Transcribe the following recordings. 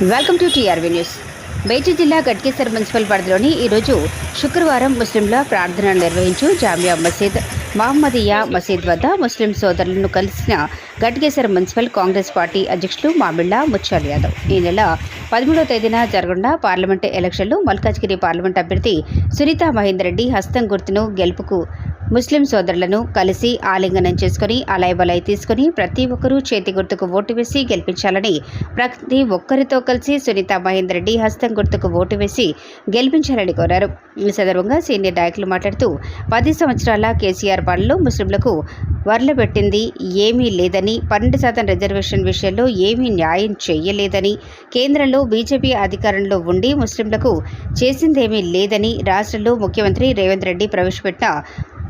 Welcome to TRV news. Beti జిల్లా Ghatkesar municipal పరిధిలోని ఈరోజు శుక్రవారం ముస్లింల ప్రార్థన నిర్వహించు జామియా మసీద్ మహమ్మదియా మసీద్ వద్ద ముస్లిం సోదరులను కలిసిన గట్కేసర్ మున్సిపల్ కాంగ్రెస్ పార్టీ అధ్యక్షులు మామిళ్ళ ముచ్చాల్ యాదవ్. ఈ నెల పదమూడవ తేదీన జరగనున్న పార్లమెంటు ఎలక్షన్లో మల్కాజ్గిరి పార్లమెంట్ అభ్యర్థి సునీత మహేందర్ రెడ్డి హస్తం గుర్తును గెలుపుకు ముస్లిం సోదరులను కలిసి ఆలింగనం చేసుకుని అలాయబలాయి తీసుకుని ప్రతి ఒక్కరూ చేతి గుర్తుకు ఓటు వేసి గెలిపించాలని ప్రతి ఒక్కరితో కలిసి సునీత మహేందర్ రెడ్డి హస్తం గుర్తుకు ఓటు వేసి గెలిపించాలని కోరారు. ఈ సందర్భంగా సీనియర్ నాయకులు మాట్లాడుతూ పది సంవత్సరాల కేసీఆర్ పాలనలో ముస్లింలకు వరల పెట్టింది ఏమీ లేదని పన్నెండు శాతం రిజర్వేషన్ విషయంలో ఏమీ న్యాయం చేయలేదని కేంద్రంలో బీజేపీ అధికారంలో ఉండి ముస్లింలకు చేసిందేమీ లేదని రాష్ట్రంలో ముఖ్యమంత్రి రేవంత్ రెడ్డి ప్రవేశపెట్టిన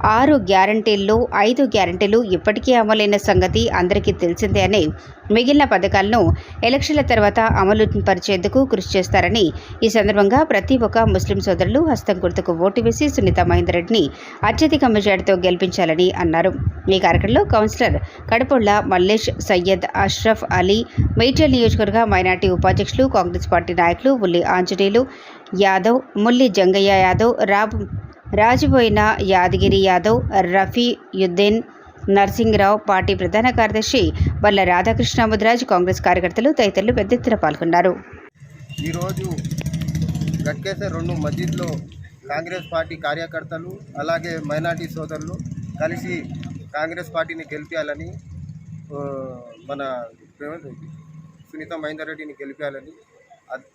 ఆరు గ్యారంటీల్లో ఐదు గ్యారంటీలు ఇప్పటికీ అమలైన సంగతి అందరికీ తెలిసిందే అని మిగిలిన పథకాలను ఎలక్షన్ల తర్వాత అమలు పరిచేందుకు కృషి చేస్తారని ఈ సందర్భంగా ప్రతి ఒక్క ముస్లిం సోదరులు హస్తం గుర్తుకు ఓటు వేసి సునీత మహేందర్రెడ్డిని అత్యధిక మెజార్టీతో గెలిపించాలని అన్నారు. ఈ కార్యక్రమంలో కౌన్సిలర్ కడపొళ్ళ మల్లేష్ సయ్యద్ అష్రఫ్ అలీ మేడ్చల్ నియోజకవర్గ మైనార్టీ ఉపాధ్యక్షులు కాంగ్రెస్ పార్టీ నాయకులు ఉల్లి ఆంజనేయులు యాదవ్ ముల్లి జంగయ్య యాదవ్ రాబ్ రాజుపోయిన యాదగిరి యాదవ్ రఫీ యుద్దీన్ నర్సింగ్రావు పార్టీ ప్రధాన కార్యదర్శి వల్ల రాధాకృష్ణ ముద్రాజ్ కాంగ్రెస్ కార్యకర్తలు తదితరులు పెద్ద ఎత్తున పాల్గొన్నారు. ఈరోజు గట్కేసే రెండు మస్జిద్లో కాంగ్రెస్ పార్టీ కార్యకర్తలు అలాగే మైనార్టీ సోదరులు కలిసి కాంగ్రెస్ పార్టీని గెలిపించాలని మన సునీత మహేందర్ రెడ్డిని గెలిపించాలని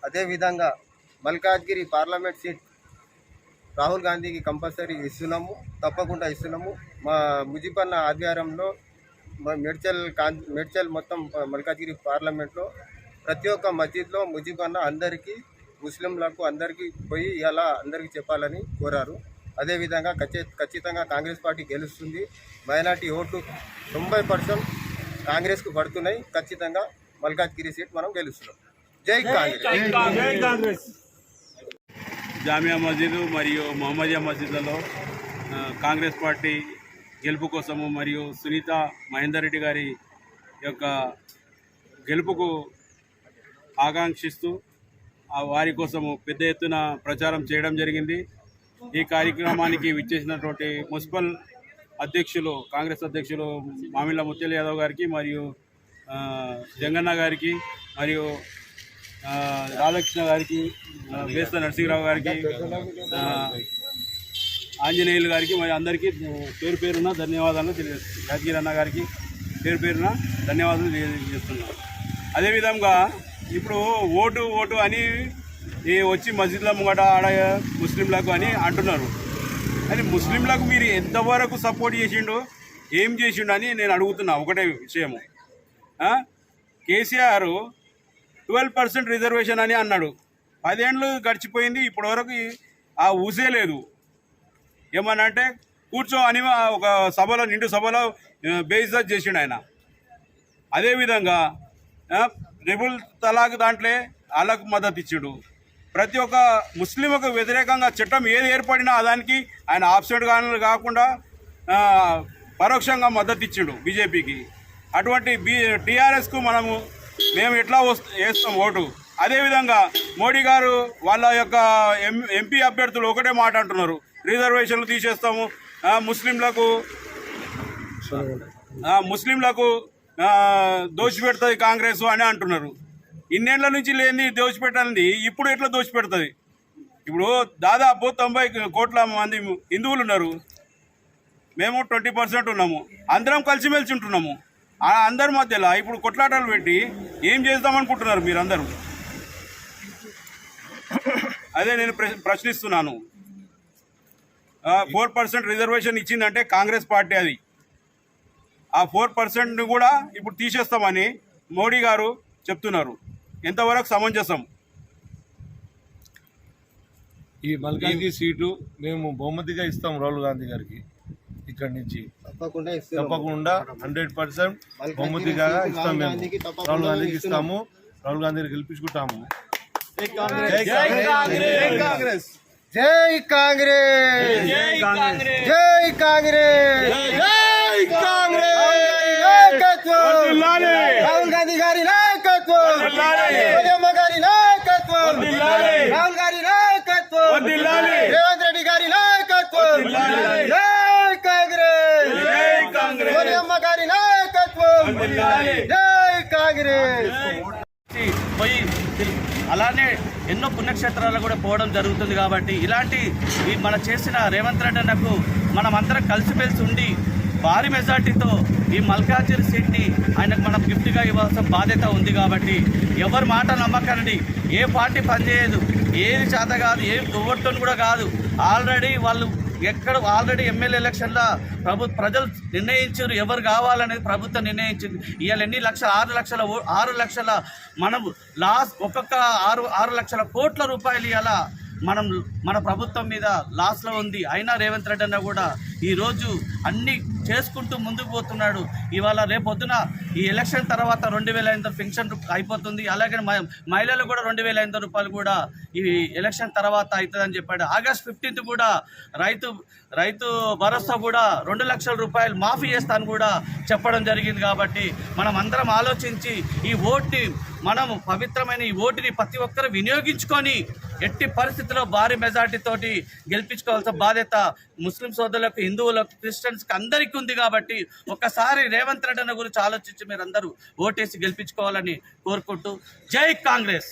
అదేవిధంగా మల్కాజ్గిరి పార్లమెంట్ సీట్ రాహుల్ గాంధీకి కంపల్సరీ ఇస్తున్నాము తప్పకుండా ఇస్తున్నాము. మా ముజిబన్న ఆధ్వర్యంలో మెడ్చల్ కాన్ మెడ్చల్ మొత్తం మల్కాజ్గిరి పార్లమెంట్లో ప్రతి ఒక్క మస్జిద్లో ముజిబన్న అందరికీ ముస్లింలకు అందరికీ పోయి ఇలా అందరికీ చెప్పాలని కోరారు. అదేవిధంగా ఖచ్చి ఖచ్చితంగా కాంగ్రెస్ పార్టీ గెలుస్తుంది. మైనార్టీ ఓట్లు తొంభై పర్సెంట్ కాంగ్రెస్కు పడుతున్నాయి. ఖచ్చితంగా మల్కాజ్గిరి సీట్ మనం గెలుస్తున్నాం. జై కాంగ్రెస్. జామియా మస్జిద్ మరియు మహమ్మదియా మస్జిద్లలో కాంగ్రెస్ పార్టీ గెలుపు కోసము మరియు సునీత మహేందర్ రెడ్డి గారి యొక్క గెలుపుకు ఆకాంక్షిస్తూ వారి కోసము పెద్ద ఎత్తున ప్రచారం చేయడం జరిగింది. ఈ కార్యక్రమానికి విచ్చేసినటువంటి మున్సిపల్ అధ్యక్షులు కాంగ్రెస్ అధ్యక్షులు మామిళ్ళ ముత్యాల యాదవ్ గారికి మరియు జంగన్న గారికి మరియు రాధాకృష్ణ గారికి వేస్త నరసింహరావు గారికి ఆంజనేయులు గారికి మరి అందరికీ పేరు పేరున ధన్యవాదాలు తెలియజేస్తున్నాను. యాదగిరి అన్న గారికి పేరు పేరున ధన్యవాదాలు తెలియజేస్తున్నాను. అదేవిధంగా ఇప్పుడు ఓటు ఓటు అని వచ్చి మస్జిద్ల ముంగట ఆడ ముస్లింలకు అని అంటున్నారు. కానీ ముస్లింలకు మీరు ఎంతవరకు సపోర్ట్ చేసిండు ఏం చేసిండు అని నేను అడుగుతున్నా ఒకటే విషయము. కేసీఆర్ ట్వెల్వ్ పర్సెంట్ రిజర్వేషన్ అని అన్నాడు. పదేండ్లు గడిచిపోయింది ఇప్పటివరకు ఆ ఊసే లేదు. ఏమన్నా అంటే కూర్చో అని ఒక సభలో నిండు సభలో బేయిజత్ చేసిండు ఆయన. అదేవిధంగా రిబుల్ తలాక్ దాంట్లో వాళ్ళకు మద్దతు ఇచ్చాడు. ప్రతి ఒక్క ముస్లింకు వ్యతిరేకంగా చట్టం ఏది ఏర్పడినా దానికి ఆయన ఆబ్సెంట్ కానీ కాకుండా పరోక్షంగా మద్దతు ఇచ్చిండు బీజేపీకి. అటువంటి బీ టీఆర్ఎస్కు మనము మేము ఎట్లా వేస్తాం ఓటు? అదేవిధంగా మోడీ గారు వాళ్ళ యొక్క ఎం ఎంపీ అభ్యర్థులు ఒకటే మాట అంటున్నారు. రిజర్వేషన్లు తీసేస్తాము. ముస్లింలకు ముస్లింలకు దోషిపెడుతుంది కాంగ్రెస్ అని అంటున్నారు. ఇన్నేళ్ళ నుంచి లేని దోషిపెట్టాలని ఇప్పుడు ఎట్లా దోషిపెడుతుంది? ఇప్పుడు దాదాపు తొంభై కోట్ల మంది హిందువులు ఉన్నారు. మేము ట్వంటీ పర్సెంట్ ఉన్నాము. అందరం కలిసిమెలిసి ఉంటున్నాము. అందరి మధ్యలో ఇప్పుడు కొట్లాటలు పెట్టి ఏం చేద్దామనుకుంటున్నారు మీరందరూ? అదే నేను ప్రశ్నిస్తున్నాను. ఫోర్ పర్సెంట్ రిజర్వేషన్ ఇచ్చిందంటే కాంగ్రెస్ పార్టీ అది. ఆ ఫోర్ పర్సెంట్ని కూడా ఇప్పుడు తీసేస్తామని మోడీ గారు చెప్తున్నారు. ఎంతవరకు సమంజసం? ఈ మల్కాజ్గిరి సీటు మేము బహుమతిగా ఇస్తాం రాహుల్ గాంధీ గారికి. ఇక్కడ నుంచి తప్పకుండా తప్పకుండా హండ్రెడ్ పర్సెంట్ బహుమతి ఇస్తాం మేము. రాహుల్ గాంధీకి ఇస్తాము. రాహుల్ గాంధీని గెలిపించుకుంటాము. జై కాంగ్రెస్. జై కాంగ్రెస్. జై కాంగ్రెస్. జై కాంగ్రెస్. రాహుల్ గాంధీ గారి నాయకత్వం. గారి నాయకత్వం. రాహుల్ గారి నాయకత్వం. రేవంత్ రెడ్డి గారి నాయకత్వం. సోనియమ్మ గారి జై కాంగ్రెస్. పోయి అలానే ఎన్నో పుణ్యక్షేత్రాలు కూడా పోవడం జరుగుతుంది కాబట్టి ఇలాంటి ఈ మన చేసిన రేవంత్ రెడ్డి అన్నకు మనం అందరం కలిసిమెలిసి ఉండి భారీ మెజార్టీతో ఈ మల్కాజిరి సీట్ని ఆయనకు మనం గిఫ్ట్గా ఇవ్వాల్సిన బాధ్యత ఉంది కాబట్టి ఎవరి మాట నమ్మకండి. ఏ పార్టీ పనిచేయదు. ఏది చేత కాదు ఏ దువ్వొట్టని కూడా కాదు. ఆల్రెడీ వాళ్ళు ఎక్కడ ఆల్రెడీ ఎమ్మెల్యే ఎలక్షన్లో ప్రభు ప్రజలు నిర్ణయించారు ఎవరు కావాలనేది ప్రభుత్వం నిర్ణయించింది. ఇవాళ ఎన్ని లక్షల ఆరు లక్షల ఓ- ఆరు లక్షల మనం లాస్ ఒక్కొక్క ఆరు ఆరు లక్షల కోట్ల రూపాయలు ఇవాళ మనం మన ప్రభుత్వం మీద లాస్లో ఉంది. అయినా రేవంత్ రెడ్డి అన్న కూడా ఈరోజు అన్ని చేసుకుంటూ ముందుకు పోతున్నాడు. ఇవాళ రేపొద్దున ఈ ఎలక్షన్ తర్వాత రెండు వేల ఐదు పెన్షన్ అయిపోతుంది. అలాగే మ- కూడా రెండు వేల ఐదు రూపాయలు కూడా ఈ ఎలక్షన్ తర్వాత అవుతుందని చెప్పాడు. ఆగస్ట్ ఫిఫ్టీన్త్ కూడా రైతు రైతు భరోసా కూడా రెండు లక్షల రూపాయలు మాఫీ చేస్తాను కూడా చెప్పడం జరిగింది కాబట్టి మనం అందరం ఆలోచించి ఈ ఓటుని మనం పవిత్రమైన ఈ ఓటుని ప్రతి ఒక్కరు వినియోగించుకొని ఎట్టి పరిస్థితుల్లో భారీ మెజార్టీ తోటి గెలిపించుకోవాల్సిన బాధ్యత ముస్లిం సోదరులకు హిందువులకు క్రిస్టియన్స్కి అందరికీ ఉంది కాబట్టి ఒక్కసారి రేవంత్ రెడ్డి అన్న గురించి ఆలోచించి మీరు అందరూ ఓటేసి గెలిపించుకోవాలని కోరుకుంటూ జై కాంగ్రెస్.